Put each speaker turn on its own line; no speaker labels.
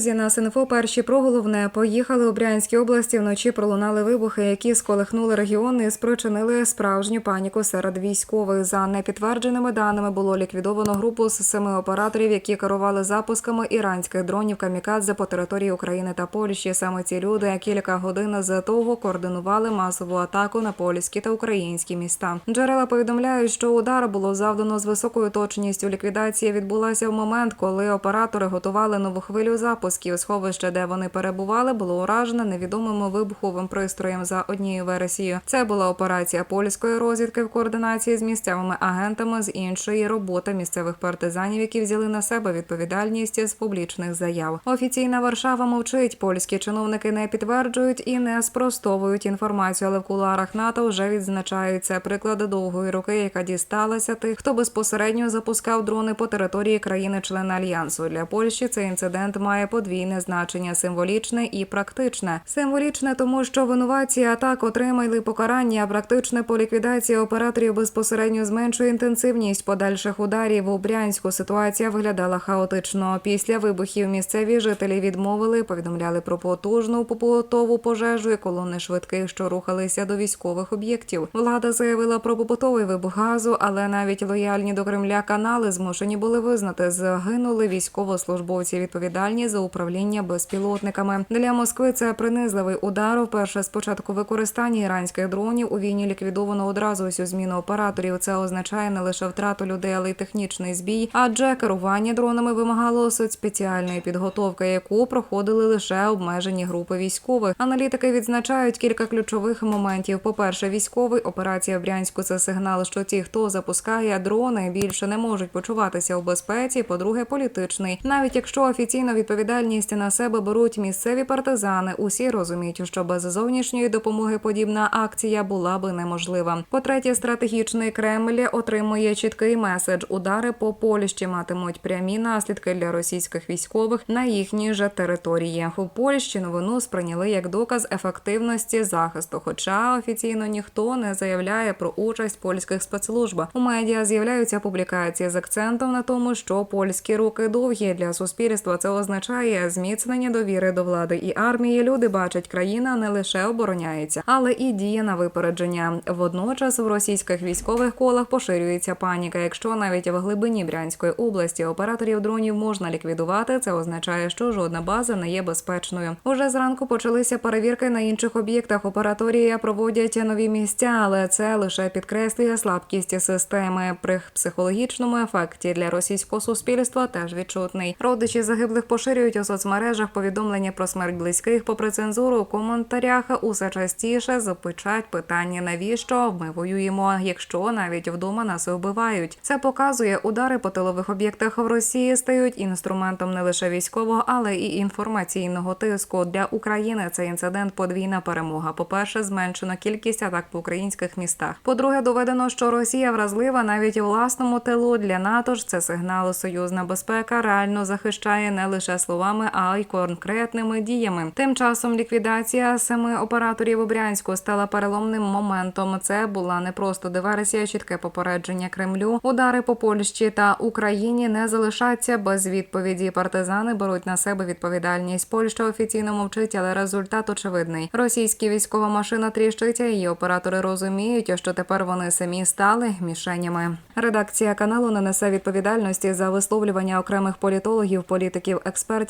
друзі, на СНФО перші про головне поїхали у Брянській області. Вночі пролунали вибухи, які сколихнули регіон і спричинили справжню паніку серед військових. За непідтвердженими даними було ліквідовано групу з семи операторів, які керували запусками іранських дронів камікадзе по території України та Польщі. Саме ці люди кілька годин з того координували масову атаку на польські та українські міста. Джерела повідомляють, що удар було завдано з високою точністю. Ліквідація відбулася в момент, коли оператори готували нову хвилю запусків. Сховище, де вони перебували, було уражене невідомим вибуховим пристроєм за однією версією. Це була операція польської розвідки в координації з місцевими агентами з іншої роботи місцевих партизанів, які взяли на себе відповідальність з публічних заяв. Офіційна Варшава мовчить. Польські чиновники не підтверджують і не спростовують інформацію, але в кулуарах НАТО вже відзначають це приклади довгої руки, яка дісталася тих, хто безпосередньо запускав дрони по території країни-члена альянсу. Для Польщі цей інцидент має подвійне значення символічне і практичне. Символічне, тому що винуватці атак отримали покарання, а практичне по ліквідації операторів безпосередньо зменшує інтенсивність подальших ударів. У Брянську ситуація виглядала хаотично. Після вибухів місцеві жителі відмовили, повідомляли про потужну побутову пожежу і колони швидких, що рухалися до військових об'єктів. Влада заявила про побутовий вибух газу, але навіть лояльні до Кремля канали змушені були визнати, загинули військовослужбовці відповідальні за управління безпілотниками. Для Москви це принизливий удар. Вперше з початку використання іранських дронів у війні ліквідовано одразу усю зміну операторів. Це означає не лише втрату людей, але й технічний збій. Адже керування дронами вимагало спеціальної підготовки, яку проходили лише обмежені групи військових. Аналітики відзначають кілька ключових моментів. По перше, військовий операція в Брянську це сигнал, що ті, хто запускає дрони, більше не можуть почуватися у безпеці. По-друге, політичний. Навіть якщо офіційно відповідальність на себе беруть місцеві партизани, усі розуміють, що без зовнішньої допомоги подібна акція була би неможлива. По-третє, стратегічний Кремль отримує чіткий меседж. Удари по Польщі матимуть прямі наслідки для російських військових на їхній же території. У Польщі новину сприйняли як доказ ефективності захисту. Хоча офіційно ніхто не заявляє про участь польських спецслужб. У медіа з'являються публікації з акцентом на тому, що польські руки довгі для суспільства. Це означає зміцнення довіри до влади і армії. Люди бачать, країна не лише обороняється, але і діє на випередження. Водночас в російських військових колах поширюється паніка. Якщо навіть в глибині Брянської області операторів дронів можна ліквідувати, це означає, що жодна база не є безпечною. Уже зранку почалися перевірки на інших об'єктах. Операторія проводять нові місця, але це лише підкреслює слабкість системи. При психологічному ефекті для російського суспільства теж відчутний. Родичі загиблих поширюють у соцмережах повідомлення про смерть близьких. Попри цензуру у коментарях усе частіше запичать питання, навіщо ми воюємо, якщо навіть вдома нас вбивають. Це показує удари по тилових об'єктах в Росії стають інструментом не лише військового, але і інформаційного тиску для України. Цей інцидент подвійна перемога. По перше, зменшено кількість атак по українських містах. По-друге, доведено, що Росія вразлива навіть у власному тилу для НАТО ж це сигнал союзна безпека реально захищає не лише словами, а й конкретними діями. Тим часом ліквідація семи операторів у Брянську стала переломним моментом. Це була не просто диверсія, чітке попередження Кремлю. Удари по Польщі та Україні не залишаться без відповіді. Партизани беруть на себе відповідальність. Польща офіційно мовчить, але результат очевидний. Російська військова машина тріщиться. Її оператори розуміють, що тепер вони самі стали мішенями. Редакція каналу не несе відповідальності за висловлювання окремих політологів, політиків, експертів